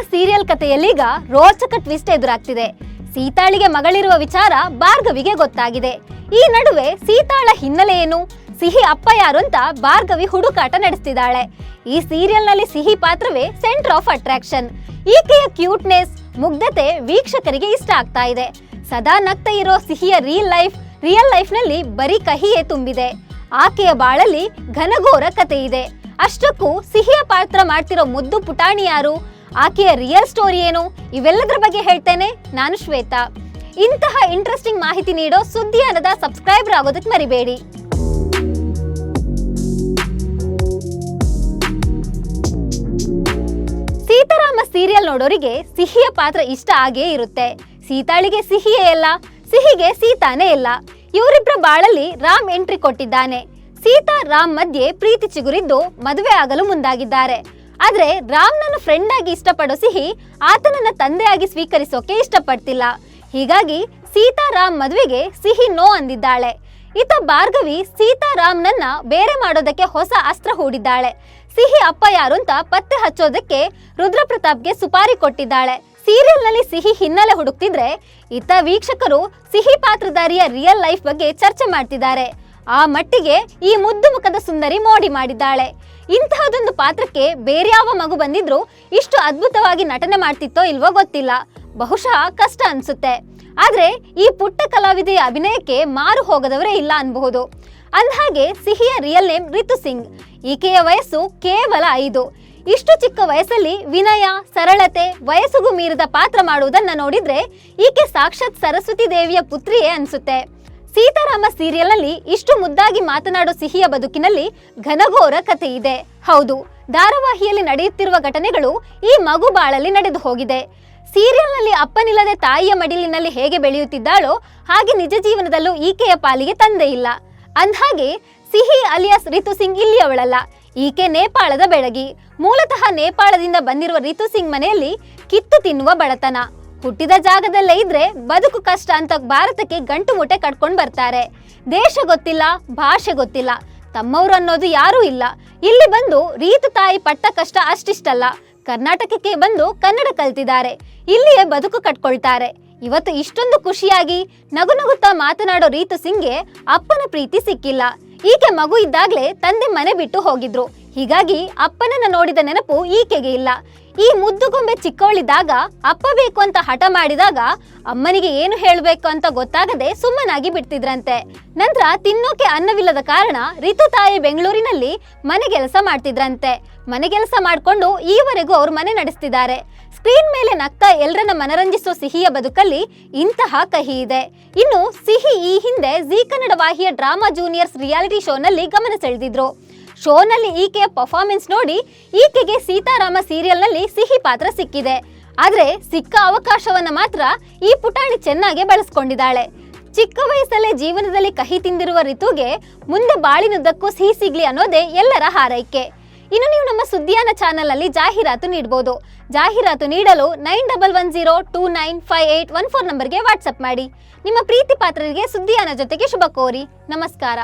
ಕಥೆಯಲ್ಲೀಗ ರೋಚಕ ಟ್ವಿಸ್ಟ್ ಎದುರಾಗ್ತಿದೆ. ಸೀತಾಳಿಗೆ ಮಗಳಿರುವ ವಿಚಾರ ಭಾರ್ಗವಿಗೆ ಗೊತ್ತಾಗಿದೆ. ಈ ನಡುವೆ ಸೀತಾಳ ಹಿನ್ನೆಲೆ ಏನು? ಸಿಹಿ ಅಪ್ಪ ಯಾರು ಅಂತ ಭಾರ್ಗವಿ ಹುಡುಕಾಟ ನಡೆಸ್ತಿದ್ದಾಳೆ. ಈ ಸೀರಿಯಲ್ನಲ್ಲಿ ಸಿಹಿ ಪಾತ್ರವೇ ಸೆಂಟರ್ ಆಫ್ ಅಟ್ರಾಕ್ಷನ್. ಈಕೆಯ ಕ್ಯೂಟ್ನೆಸ್, ಮುಗ್ಧತೆ ವೀಕ್ಷಕರಿಗೆ ಇಷ್ಟ ಆಗ್ತಾ ಇದೆ. ಸದಾ ನಗ್ತಾ ಇರೋ ಸಿಹಿಯ ರಿಯಲ್ ಲೈಫ್ ರಿಯಲ್ ಲೈಫ್ನಲ್ಲಿ ಬರೀ ಕಹಿಯೇ ತುಂಬಿದೆ. ಆಕೆಯ ಬಾಳಲ್ಲಿ ಘನಘೋರ ಕತೆ ಇದೆ ಅಷ್ಟಕ್ಕೂ ಸಿಹಿಯ ಪಾತ್ರ ಮಾಡ್ತಿರೋ ಮುದ್ದು ಪುಟಾಣಿ ಯಾರು? ಆಕೆಯ ರಿಯಲ್ ಸ್ಟೋರಿ ಏನು? ಇವೆಲ್ಲದರ ಬಗ್ಗೆ ಹೇಳ್ತೇನೆ ನಾನು ಶ್ವೇತಾ. ಇಂತಹ ಇಂಟ್ರೆಸ್ಟಿಂಗ್ ಮಾಹಿತಿ ನೀಡೋ ಸುದ್ದಿ ಅನ್ನದ ಸಬ್ಸ್ಕ್ರೈಬರ್ ಆಗೋದಕ್ಕೆ ಮರಿಬೇಡಿ. ಸೀತಾರಾಮ ಸೀರಿಯಲ್ ನೋಡೋರಿಗೆ ಸಿಹಿಯ ಪಾತ್ರ ಇಷ್ಟ ಆಗೇ ಇರುತ್ತೆ. ಸೀತಾಳಿಗೆ ಸಿಹಿಯೇ ಇಲ್ಲ, ಸಿಹಿಗೆ ಸೀತಾನೇ ಇಲ್ಲ. ಇವರಿಬ್ಬರ ಬಾಳಲ್ಲಿ ರಾಮ್ ಎಂಟ್ರಿ ಕೊಟ್ಟಿದ್ದಾನೆ. ಸೀತಾ ರಾಮ್ ಮಧ್ಯೆ ಪ್ರೀತಿ ಚಿಗುರಿದ್ದು ಮದುವೆ ಆಗಲು ಮುಂದಾಗಿದ್ದಾರೆ. ಆದ್ರೆ ರಾಮ್ನನ್ನು ಫ್ರೆಂಡ್ ಆಗಿ ಇಷ್ಟಪಡೋ ಸಿಹಿ ಆತನನ್ನ ತಂದೆಯಾಗಿ ಸ್ವೀಕರಿಸೋಕೆ ಇಷ್ಟಪಡ್ತಿಲ್ಲ. ಹೀಗಾಗಿ ಸೀತಾರಾಮ್ ಮದುವೆಗೆ ಸಿಹಿ ನೋ ಅಂದಿದ್ದಾಳೆ. ಈತ ಭಾರ್ಗವಿ ಸೀತಾರಾಮ್ನನ್ನ ಬೇರೆ ಮಾಡೋದಕ್ಕೆ ಹೊಸ ಅಸ್ತ್ರ ಹೂಡಿದ್ದಾಳೆ. ಸಿಹಿ ಅಪ್ಪ ಯಾರು ಅಂತ ಪತ್ತೆ ಹಚ್ಚೋದಕ್ಕೆ ರುದ್ರಪ್ರತಾಪ್ಗೆ ಸುಪಾರಿ ಕೊಟ್ಟಿದ್ದಾಳೆ. ಸೀರಿಯಲ್ನಲ್ಲಿ ಸಿಹಿ ಹಿನ್ನೆಲೆ ಹುಡುಕ್ತಿದ್ರೆ ಇತ ವೀಕ್ಷಕರು ಸಿಹಿ ಪಾತ್ರಧಾರಿಯ ರಿಯಲ್ ಲೈಫ್ ಬಗ್ಗೆ ಚರ್ಚೆ ಮಾಡ್ತಿದ್ದಾರೆ. ಆ ಮಟ್ಟಿಗೆ ಈ ಮುದ್ದು ಮುಖದ ಸುಂದರಿ ಮೋಡಿ ಮಾಡಿದ್ದಾಳೆ. ಇಂತಹದೊಂದು ಪಾತ್ರಕ್ಕೆ ಬೇರ್ಯಾವ ಮಗು ಬಂದಿದ್ರು ಇಷ್ಟು ಅದ್ಭುತವಾಗಿ ನಟನೆ ಮಾಡ್ತಿತ್ತೋ ಇಲ್ವೋ ಗೊತ್ತಿಲ್ಲ. ಬಹುಶಃ ಕಷ್ಟ ಅನ್ಸುತ್ತೆ. ಆದ್ರೆ ಈ ಪುಟ್ಟ ಕಲಾವಿದೆಯ ಅಭಿನಯಕ್ಕೆ ಮಾರು ಹೋಗದವರೇ ಇಲ್ಲ ಅನ್ಬಹುದು. ಅಂದ್ಹಾಗೆ ಸಿಹಿಯ ರಿಯಲ್ ನೇಮ್ ರಿತು ಸಿಂಗ್. ಈಕೆಯ ವಯಸ್ಸು ಕೇವಲ ಐದು. ಇಷ್ಟು ಚಿಕ್ಕ ವಯಸ್ಸಲ್ಲಿ ವಿನಯ, ಸರಳತೆ, ವಯಸ್ಸಿಗೂ ಮೀರಿದ ಪಾತ್ರ ಮಾಡುವುದನ್ನ ನೋಡಿದ್ರೆ ಈಕೆ ಸಾಕ್ಷಾತ್ ಸರಸ್ವತಿ ದೇವಿಯ ಪುತ್ರಿಯೇ ಅನ್ಸುತ್ತೆ. ಸೀತಾರಾಮ ಸೀರಿಯಲ್ನಲ್ಲಿ ಇಷ್ಟು ಮುದ್ದಾಗಿ ಮಾತನಾಡೋ ಸಿಹಿಯ ಬದುಕಿನಲ್ಲಿ ಘನಘೋರ ಕಥೆ ಇದೆ. ಹೌದು, ಧಾರಾವಾಹಿಯಲ್ಲಿ ನಡೆಯುತ್ತಿರುವ ಘಟನೆಗಳು ಈ ಮಗು ಬಾಳಲ್ಲಿ ನಡೆದು ಹೋಗಿದೆ. ಸೀರಿಯಲ್ನಲ್ಲಿ ಅಪ್ಪನಿಲ್ಲದೆ ತಾಯಿಯ ಮಡಿಲಿನಲ್ಲಿ ಹೇಗೆ ಬೆಳೆಯುತ್ತಿದ್ದಾಳೋ ಹಾಗೆ ನಿಜ ಜೀವನದಲ್ಲೂ ಈಕೆಯ ಪಾಲಿಗೆ ತಂದೆ ಇಲ್ಲ. ಅಂದ್ಹಾಗೆ, ಸಿಹಿ ಅಲಿಯಾಸ್ ರಿತು ಸಿಂಗ್ ಇಲ್ಲಿಯವಳಲ್ಲ. ಈಕೆ ನೇಪಾಳದ ಬೆಳಗಿ. ಮೂಲತಃ ನೇಪಾಳದಿಂದ ಬಂದಿರುವ ರಿತು ಸಿಂಗ್ ಮನೆಯಲ್ಲಿ ಕಿತ್ತು ತಿನ್ನುವ ಬಡತನ. ಹುಟ್ಟಿದ ಜಾಗದಲ್ಲೇ ಇದ್ರೆ ಬದುಕು ಕಷ್ಟ ಅಂತ ಭಾರತಕ್ಕೆ ಗಂಟು ಮೂಟೆ ಕಟ್ಕೊಂಡು ಬರ್ತಾರೆ. ದೇಶ ಗೊತ್ತಿಲ್ಲ, ಭಾಷೆ ಗೊತ್ತಿಲ್ಲ. ತಮ್ಮವ್ರು ಅನ್ನೋದು ಯಾರೂ ಇಲ್ಲ. ಇಲ್ಲಿ ಬಂದು ರೀತು ತಾಯಿ ಪಟ್ಟ ಕಷ್ಟ ಅಷ್ಟಿಷ್ಟಲ್ಲ. ಕರ್ನಾಟಕಕ್ಕೆ ಬಂದು ಕನ್ನಡ ಕಲ್ತಿದ್ದಾರೆ. ಇಲ್ಲಿಯೇ ಬದುಕು ಕಟ್ಕೊಳ್ತಾರೆ. ಇವತ್ತು ಇಷ್ಟೊಂದು ಖುಷಿಯಾಗಿ ನಗು ನಗುತ್ತಾ ಮಾತನಾಡೋ ರೀತು ಸಿಂಗ್ಗೆ ಅಪ್ಪನ ಪ್ರೀತಿ ಸಿಕ್ಕಿಲ್ಲ. ಈಕೆ ಮಗು ಇದ್ದಾಗ್ಲೇ ತಂದೆ ಮನೆ ಬಿಟ್ಟು ಹೋಗಿದ್ರು. ಹೀಗಾಗಿ ಅಪ್ಪನನ್ನ ನೋಡಿದ ನೆನಪು ಈಕೆಗೆ ಇಲ್ಲ. ಈ ಮುದ್ದುಗೊಂಬೆ ಚಿಕ್ಕವಳಿದ್ದಾಗ ಅಪ್ಪ ಬೇಕು ಅಂತ ಹಠ ಮಾಡಿದಾಗ ಅಮ್ಮನಿಗೆ ಏನು ಹೇಳಬೇಕು ಅಂತ ಗೊತ್ತಾಗದೆ ಸುಮ್ಮನಾಗಿ ಬಿಡ್ತಿದ್ರಂತೆ. ನಂತರ ತಿನ್ನೋಕೆ ಅನ್ನವಿಲ್ಲದ ಕಾರಣ ರಿತು ತಾಯಿ ಬೆಂಗಳೂರಿನಲ್ಲಿ ಮನೆ ಕೆಲಸ ಮಾಡ್ತಿದ್ರಂತೆ. ಮನೆ ಕೆಲಸ ಮಾಡ್ಕೊಂಡು ಈವರೆಗೂ ಅವ್ರ ಮನೆ ನಡೆಸ್ತಿದ್ದಾರೆ. ಸ್ಕ್ರೀನ್ ಮೇಲೆ ನಗ್ತಾ ಎಲ್ಲರನ್ನ ಮನರಂಜಿಸೋ ಸಿಹಿಯ ಬದುಕಲ್ಲಿ ಇಂತಹ ಕಹಿ ಇದೆ. ಇನ್ನು ಸಿಹಿ ಈ ಹಿಂದೆ ಜೀ ಕನ್ನಡ ವಾಹಿಯ ಡ್ರಾಮಾ ಜೂನಿಯರ್ಸ್ ರಿಯಾಲಿಟಿ ಶೋನಲ್ಲಿ ಗಮನ ಸೆಳೆದಿದ್ರು. ಶೋನಲ್ಲಿ ಈಕೆಯ ಪರ್ಫಾರ್ಮೆನ್ಸ್ ನೋಡಿ ಈಕೆಗೆ ಸೀತಾರಾಮ ಸೀರಿಯಲ್ನಲ್ಲಿ ಸಿಹಿ ಪಾತ್ರ ಸಿಕ್ಕಿದೆ. ಆದ್ರೆ ಸಿಕ್ಕ ಅವಕಾಶವನ್ನ ಮಾತ್ರ ಈ ಪುಟಾಣಿ ಚೆನ್ನಾಗಿ ಬಳಸ್ಕೊಂಡಿದ್ದಾಳೆ. ಚಿಕ್ಕ ವಯಸ್ಸಲ್ಲೇ ಜೀವನದಲ್ಲಿ ಕಹಿ ತಿಂದಿರುವ ಋತುಗೆ ಮುಂದೆ ಬಾಳಿನುದ್ದಕ್ಕೂ ಸಿಹಿ ಸಿಗ್ಲಿ ಅನ್ನೋದೇ ಎಲ್ಲರ ಹಾರೈಕೆ. ಇನ್ನು ನೀವು ನಮ್ಮ ಸುದ್ದಿಯಾನ ಚಾನಲ್ ಅಲ್ಲಿ ಜಾಹೀರಾತು ನೀಡಬಹುದು ಜಾಹೀರಾತು ನೀಡಲು nine double one zero two nine five eight one four ನಂಬರ್ಗೆ ವಾಟ್ಸಪ್ ಮಾಡಿ. ನಿಮ್ಮ ಪ್ರೀತಿ ಪಾತ್ರರಿಗೆ ಸುದ್ದಿಯಾನ ಜೊತೆಗೆ ಶುಭ ಕೋರಿ ನಮಸ್ಕಾರ.